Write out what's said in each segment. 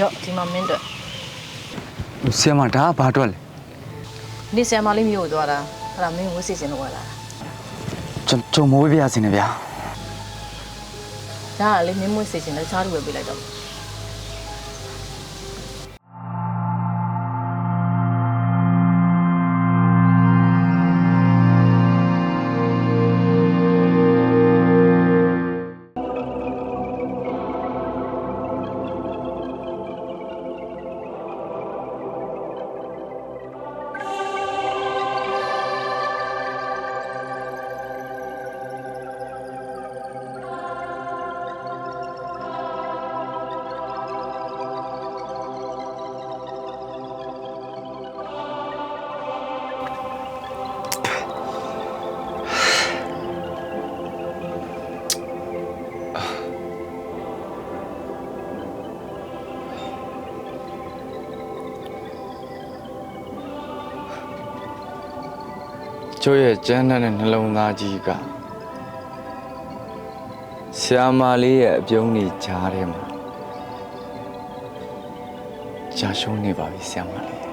ရော့ဒီမှာမင်းတို့ဆီယမဒါကဘာအတွက်လဲနေဆရာမလေးမျိုးကိုသွားတာအဲ့ဒါမင်းဝစ်စီစဉ်လို့လာတာကျွန်ကျွန်မိုးပြရစီနေဗျာဒါကလေမင်းမွေးစီစဉ်လဲချားလို့ပဲပေးလိုက်တော့ ကျိုးရဲ့ကျန်းတဲ့နှလုံးသားကြီးကဆီယမလေးရဲ့အပြုံးကြီးကြားထဲမှာကြာရှုံးနေပါပြီဆီယမလေး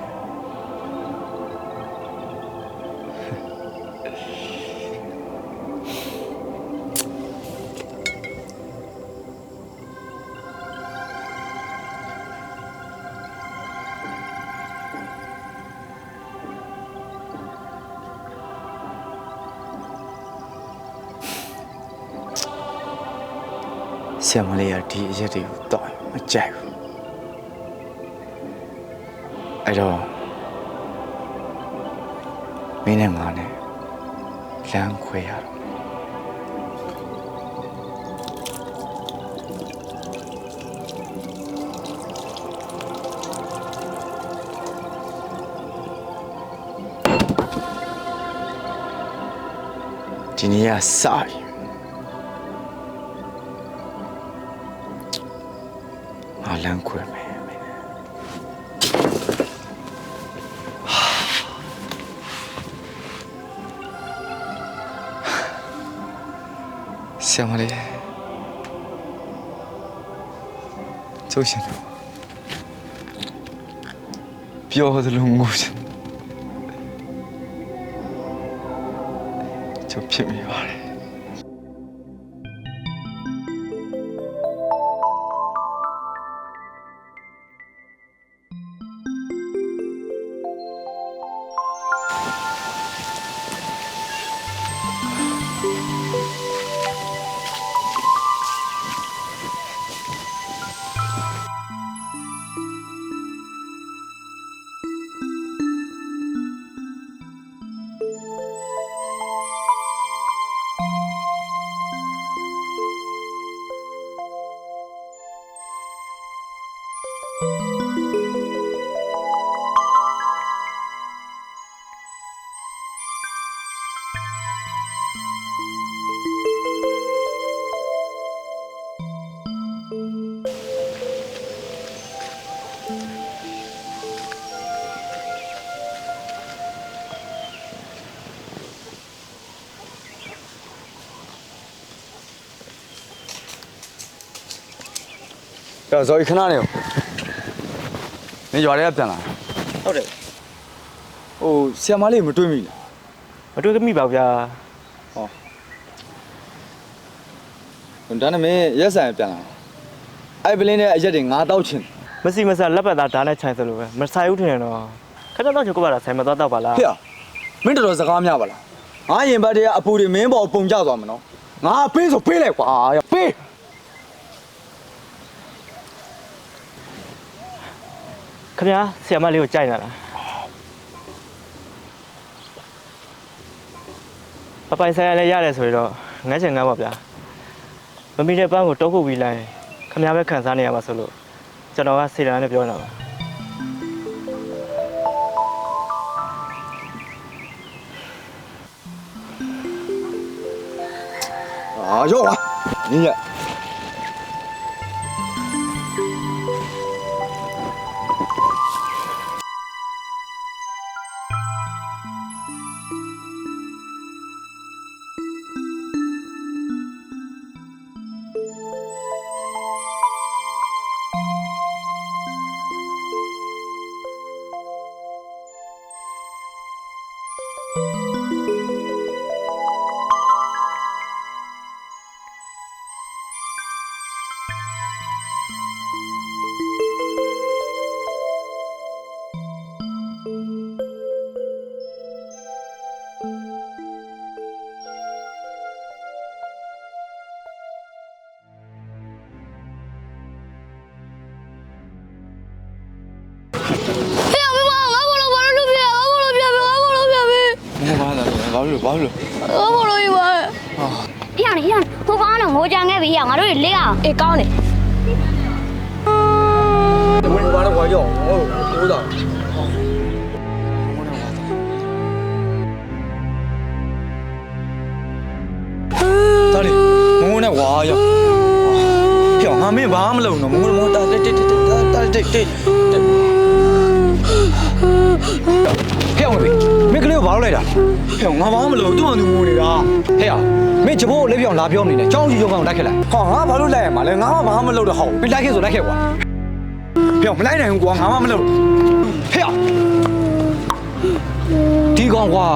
ဆရာမလေးကဒီအရက်တွေကိုတော့မကြိုက်ဘူးအဲ့တော့မင်းနဲ့ငါနဲ့လမ်းခွဲရတော့ဒီနေ့ကစပြီ လမ်းခွဲမယ်မင်းနဲ့ဆရာမလေးကျိုးရှင်တော့ပြောသလိုငိုချင်ကျုပ်ဖြစ်မိပါတယ်။ ကြော်ဇော်ခဏနေ။နေရွာထဲကပြန်လာဟုတ်တယ်။ဟိုဆီယမလေးမတွေ့မိလားမတွေ့မိပါဗျာ။ဒါနဲ့မင်းရက်ဆိုင်ပြန်လာ။အဲ့ပလင်းနဲ့အရက်တွေငါတောက်ချင်မစီမစလက်ပတ်သားဓာတ်နဲ့ခြိုင်စလို့ပဲမဆိုင်ဘူးထင်တယ်တော့ခဏတော့ချုပ်ကပါလားဆိုင်မသွားတော့ပါလား။ဖေ။မင်းတော်တော်စကားများပါလား။ငါရင်ဘတ်တည်းကအပူတွေမင်းပေါ်ပုံကြသွားမနော်။ငါပေးဆိုပေးလိုက်ကွာ။ပေး ခင်ဗျာဆီယမလေးကိုကြိုက်လာလားပပိုင်ဆိုင်ရလည်းရတယ်ဆိုတော့ငန်းချင်ငန်းပါဗျာမမီတဲ့ပန်းကိုတောက်ခုတ်ပြီးလိုက်ခင်ဗျားပဲခံစားနေရပါဆိုလို့ကျွန်တော်ကစေတနာနဲ့ပြောနေတာပါ။အာရောပါ။ညည အောင်ငါတို့တွေလေးအောင်အေးကောင်းတယ်ဝင်ပါတော့ခွာကြောက်ဟုတ်ဘူးတော့တာလေငုံနဲ့ဝါရောပြောင်းငါမင်းဘာမလုပ်တော့ငုံငုံတာတိတ်တိတ်တိတ်တိတ်တိတ်တိတ် လေးကိုဘာလို့လိုက်တာပြောင်းငါဘာမှမလုပ်သူ့အောင်သူငိုနေတာဟဲ့အောင်မင်းချဖို့လက်ပြောင်းလာပြောနေတယ်ကြောင်းကြီးရုံကောင်လိုက်ခဲ့လိုက်ဟောငါဘာလို့လိုက်ရမှာလဲငါမှဘာမှမလုပ်တော့ဟောမင်းလိုက်ခဲ့ဆိုလိုက်ခဲ့ကွာပြောမလိုက်နိုင်ဘူးကွာငါမှမလုပ်ဟဲ့ဒီကောင်ကွာ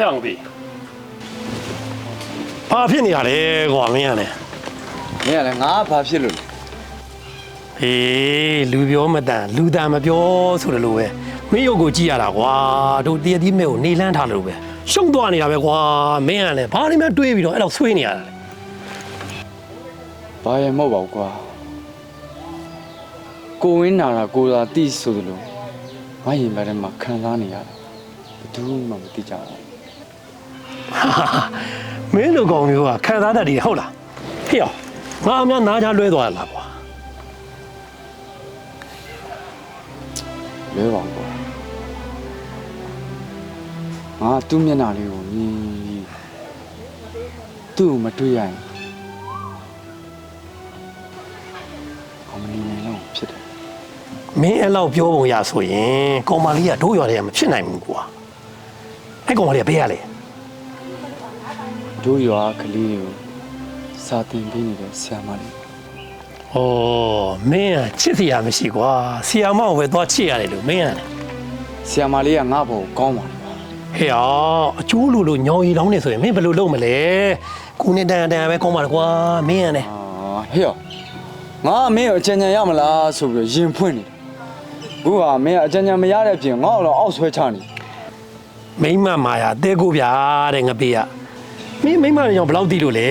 ရအောင်ပြီဘာဖြစ်နေရလဲကွာမင်းကလည်းမင်းကလည်းငါဘာဖြစ်လို့လဲဟေးလူပြောမတန်လူတန်မပြောဆိုတယ်လို့ပဲမင်းရုပ်ကိုကြည့်ရတာကွာတို့တရတိမဲကိုနေလန်းထားလို့ပဲရှုံသွားနေတာပဲကွာမင်းကလည်းဘာလို့မှတွေးပြီးတော့အဲ့တော့ဆွေးနေရတာလဲဘာရမဟုတ်ပါဘူးကွာကိုဝင်းနာတာကိုသာတိဆိုသလိုမရင်ဘက်ထဲမှာခံစားနေရတာဘယ်သူမှမသိကြဘူး မင်းလိုကောင်မျိုးကခံစားတတ်တယ်ဟုတ်လားဟေ့ရောငါအများနားချလွဲသွားရလားကွာလဲပါကွာငါသူ့မျက်နှာလေးကိုမြင်ပြီးသူ့ကိုမတွေ့ရရင်အမနေနိုင်တော့ဖြစ်တယ်မင်းအဲ့လောက်ပြောပုံရဆိုရင်ကောင်မလေးကတို့ရွာတွေကမဖြစ်နိုင်ဘူးကွာအဲ့ကောင်မလေးကဘေးရလေ တို့ရွာကလေးကိုစာတင်ပေးနေတဲ့ဆရာမလေး။အော်မင်းကချစ်စရာမရှိကွာ။ဆီယာမောင်ပဲသွားချစ်ရတယ်လို့မင်းကလေဆရာမလေးကငါ့ဘောကိုကောင်းပါလား။ဟေ့အောင်အကျိုးလိုလိုညောင်ရီလောင်းနေဆိုရင်မင်းဘယ်လိုလုပ်မလဲ။ကိုနဲ့တန်တန်ပဲကောင်းပါလားကွာ။မင်းကလေအာဟေ့ရောငါမင်းကိုအကြံဉာဏ်ရမလားဆိုပြီးတော့ရင်ဖွင့်နေတယ်ဘူးကမင်းကအကြံဉာဏ်မရတဲ့အပြင်ငါ့ကိုတော့အောက်ဆွဲချနေမိမမာယာတဲကိုဗျာတဲ့ငပေက မင်းမိမကြောင့်ဘယ်လောက်တည်လို့လဲ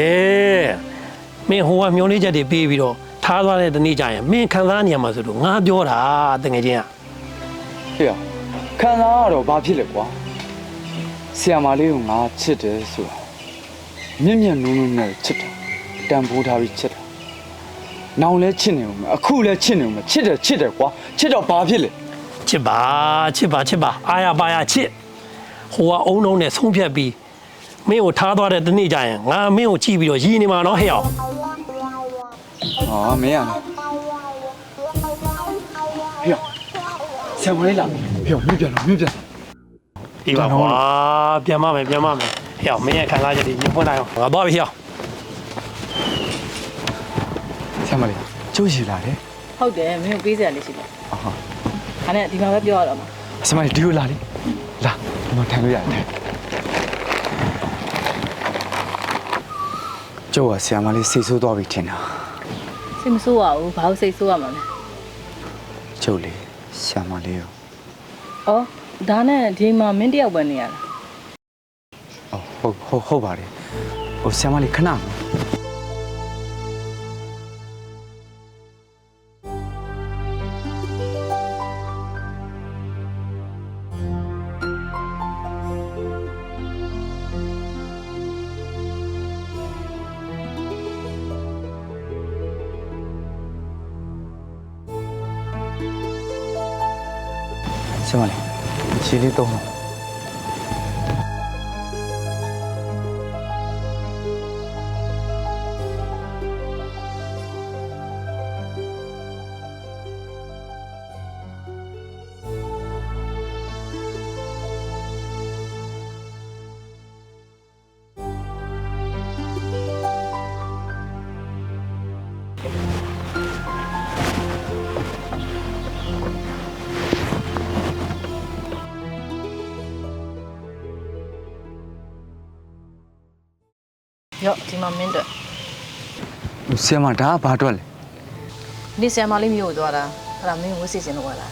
။မင်းဟိုကမျောလေးချက်တွေပေးပြီးတော့ထားသွားတဲ့တနေ့ကျရင်မင်းခံစားနေရမှာဆိုလို့ငါပြောတာတကယ်ချင်းကဟေ့ရောခံစားရတော့ဘာဖြစ်လဲကွာဆရာမလေးကိုငါချစ်တယ်ဆိုတာမြင့်မြတ်နုံနုံနဲ့ချစ်တာတန်ဖိုးထားပြီးချစ်တာနောင်လဲချစ်နေဦးမယ်အခုလဲချစ်နေဦးမယ်ချစ်တယ်ချစ်တယ်ကွာချစ်တော့ဘာဖြစ်လဲချစ်ပါချစ်ပါချစ်ပါအာရပါရချစ်ဟိုကအုံလုံးနဲ့ဆုံးဖြတ်ပြီး မင်းကိုထားသွားတဲ့တနေ့ကျရင်ငါမင်းကိုကြည့်ပြီးတော့ရည်နေမှာနော်ဟဲ့အောင်ဟာမင်းရလားဟေ့ရောဆရာမလေးလာဟေ့ရောမြင့်ပြန်တော့မြင့်ပြန်ဒီပါကွာပြန်မမယ်ပြန်မမယ်ဟဲ့အောင်မင်းရဲ့ခံစားချက်တွေညှိဖွင့်လိုက်အောင်ငါသွားပြီဟဲ့အောင်ဆရာမလေးကျိုးရှိလာတယ်ဟုတ်တယ်မင်းကိုပေးစရာလေးရှိတယ်အဟာဒါနဲ့ဒီမှာပဲပြောရတော့မှာဆရာမလေးဒီလိုလာလေလာဒီမှာထိုင်လို့ရတယ် ကျိုးကဆရာမလေးစိတ်ဆိုးသွားပြီထင်တာစိတ်မဆိုးပါဘူးဘာလို့စိတ်ဆိုးရမှာလဲကျုပ်လေဆရာမလေးရောဩဒါနဲ့ဒီမှာမင်းတယောက်ပဲနေရတာအော်ဟုတ်ဟုတ်ဟုတ်ပါတယ်ဟိုဆရာမလေးခဏနော် ဆရာမလေးခြေလေးသုံး ရော့ဒီမှာမင်းတို့ဆရာမဒါကဘာအတွက်လဲဒီဆီယမလေးမျိုးကိုသွားတာအဲ့ဒါမင်းဝစ်စီစင်လို့လာတာ